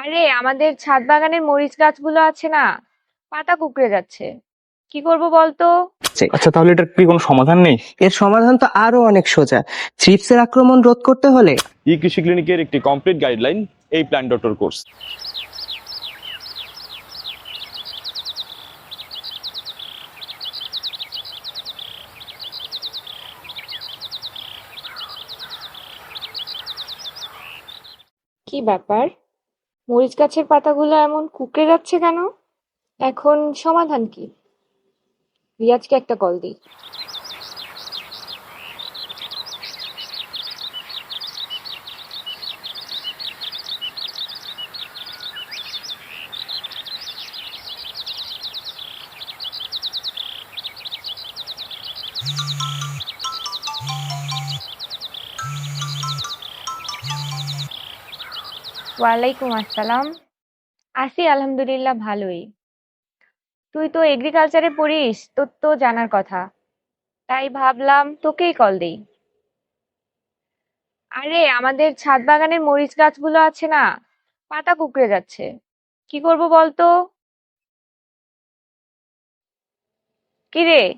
আরে আমাদের ছাদ বাগানের মরিচ গাছগুলো আছে না পাতা কুকড়ে যাচ্ছে। কি করব বলতো? আচ্ছা তাহলে এটার কি কোনো সমাধান নেই? এর সমাধান তো আরও অনেক সোজা। থ্রিপসের আক্রমণ রোধ করতে হলে ই কৃষি ক্লিনিকের একটি কমপ্লিট গাইডলাইন এই প্ল্যান ডক্টর কোর্স। কি ব্যাপার? মরিচ গাছের পাতাগুলো এমন কুকড়ে যাচ্ছে কেন? এখন সমাধান কি? রিয়াজকে একটা কল দিই। ওয়ালাইকুম আসসালাম। আছি আলহামদুলিল্লাহ ভালোই। তুই তো এগ্রিকালচারে পড়িস, তোর তো জানার কথা। তাই ভাবলাম তোকেই কল দেই। আরে, আমাদের ছাদ বাগানের মরিচ গাছগুলো আছে না, পাতা কুকড়ে যাচ্ছে। কি করব বলতো? কি রে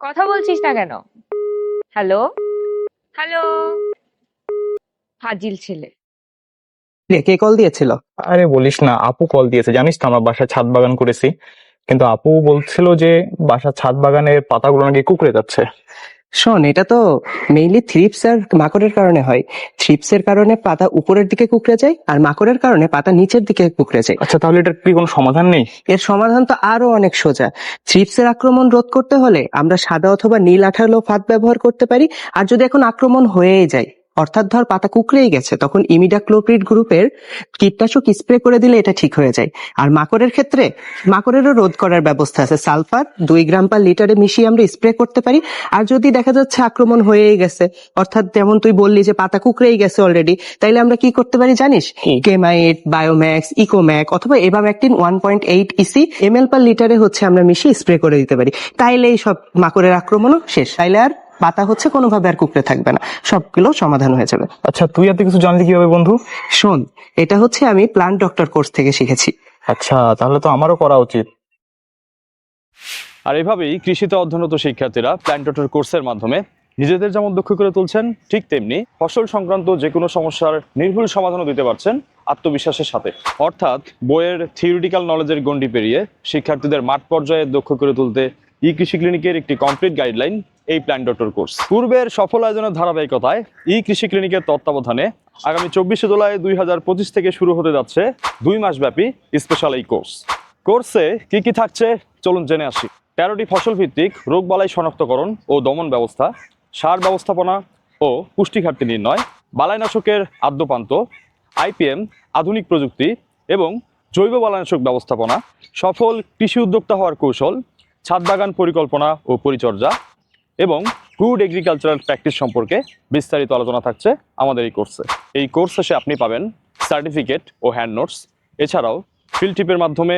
কথা বলছিস না কেন? হ্যালো? হ্যালো? ফাজিল ছেলে। রে, কে কল দিয়েছিল? আরে বলিস না আপু কল দিয়েছে। জানিস তো আমার বাসায় ছাদ বাগান করেছি। কিন্তু আপু বলছিল যে বাসার ছাদ বাগানের পাতাগুলো নাকি কুকড়ে যাচ্ছে। শোন এটা তো মেইনলি থ্রিপস আর মাকড়ের কারণে হয়। থ্রিপসের কারণে পাতা উপরের দিকে কুকড়ে যায় আর মাকড়ের কারণে পাতা নিচের দিকে কুকড়ে যায়। আচ্ছা তাহলে এটার কি কোনো সমাধান নেই? এর সমাধান তো আরও অনেক সোজা। থ্রিপসের আক্রমণ রোধ করতে হলে আমরা সাদা অথবা নীল আঠালো ফাঁদ ব্যবহার করতে পারি। আর যদি এখন আক্রমণ হয়েই যায় অর্থাৎ ধর পাতা কুকড়েই গেছে তখন ইমিডাক্লোপ্রিড গ্রুপের কীটনাশক স্প্রে করে দিলে এটা ঠিক হয়ে যায়। আর মাকড়ের ক্ষেত্রে মাকড়েরও রোধ করার ব্যবস্থা আছে। সালফার দুই গ্রাম পার লিটারে মিশিয়ে আমরা স্প্রে করতে পারি। আর যদি দেখা যাচ্ছে আক্রমণ হয়েই গেছে অর্থাৎ যেমন তুই বললি যে পাতা কুকড়েই গেছে অলরেডি তাইলে আমরা কি করতে পারি জানিস? কেমাইট বায়োম্যাক্স ইকোম্যাক অথবা এভাম্যাকটিন one point eight EC ML per পার লিটারে হচ্ছে আমরা মিশিয়ে স্প্রে করে দিতে পারি। তাইলে এই সব মাকড়ের আক্রমণও শেষ। তাইলে আর পাতা হচ্ছে কোনোভাবে আর কুকড়ে থাকবে না। সবগুলো সমাধান হয়ে যাবে। আচ্ছা তুই এত কিছু জানলি কীভাবে বন্ধু? শোন এটা হচ্ছে আমি প্লান্ট ডক্টর কোর্স থেকে শিখেছি। আচ্ছা তাহলে তো আমারও করা উচিত। আর এভাবেই কৃষিতে অধ্যয়নরত শিক্ষার্থীরা প্ল্যান ডক্টর কোর্সের মাধ্যমে নিজেদের যেমন দক্ষ করে তুলছেন ঠিক তেমনি ফসল সংক্রান্ত যে কোনো সমস্যার নির্ভুল সমাধানও দিতে পারছেন আত্মবিশ্বাসের সাথে। অর্থাৎ বইয়ের থিওরিটিক্যাল নলেজের গণ্ডি পেরিয়ে শিক্ষার্থীদের মাঠ পর্যায়ে দক্ষ করে তুলতে ই কৃষি ক্লিনিকের একটি কমপ্লিট গাইডলাইন এই প্ল্যান ডক্টর কোর্স পূর্বের সফল আয়োজনের ধারাবাহিকতায় ই কৃষি ক্লিনিকের তত্ত্বাবধানে আগামী চব্বিশে জুলাই দুই হাজার পঁচিশ থেকে শুরু হতে যাচ্ছে দুই মাসব্যাপী স্পেশাল এই কোর্স কোর্সে কি কি থাকছে? চলুন জেনে আসি। তেরোটি ফসল ভিত্তিক রোগবালাই শনাক্তকরণ ও দমন ব্যবস্থা, সার ব্যবস্থাপনা ও পুষ্টি ঘাটতি নির্ণয়, বালাইনাশকের আদ্যপান্ত আইপিএম আধুনিক প্রযুক্তি এবং জৈব বালাইনাশক ব্যবস্থাপনা, সফল কৃষি উদ্যোক্তা হওয়ার কৌশল, ছাদ বাগান পরিকল্পনা ও পরিচর্যা এবং গুড এগ্রিকালচারাল প্র্যাকটিস সম্পর্কে বিস্তারিত আলোচনা থাকছে আমাদের এই কোর্সে এই কোর্স শেষে আপনি পাবেন সার্টিফিকেট ও হ্যান্ড নোটস এছাড়াও ফিল্ড ট্রিপের মাধ্যমে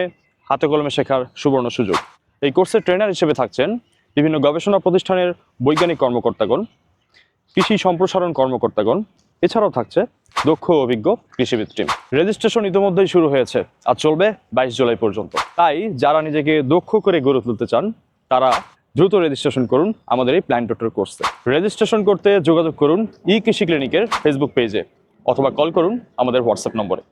হাতে কলমে শেখার সুবর্ণ সুযোগ। এই কোর্সের ট্রেনার হিসেবে থাকছেন বিভিন্ন গবেষণা প্রতিষ্ঠানের বৈজ্ঞানিক কর্মকর্তাগণ, কৃষি সম্প্রসারণ কর্মকর্তাগণ, এছাড়াও থাকছে দক্ষ অভিজ্ঞ কৃষিবিদ টিম রেজিস্ট্রেশন ইতিমধ্যেই শুরু হয়েছে আর চলবে বাইশ জুলাই পর্যন্ত। তাই যারা নিজেকে দক্ষ করে গড়ে তুলতে চান, তারা দ্রুত রেজিস্ট্রেশন করুন আমাদের এই প্ল্যান ডক্টর কোর্সে রেজিস্ট্রেশন করতে যোগাযোগ করুন ই কৃষি ক্লিনিকের ফেসবুক পেজে অথবা কল করুন আমাদের হোয়াটসঅ্যাপ নম্বরে।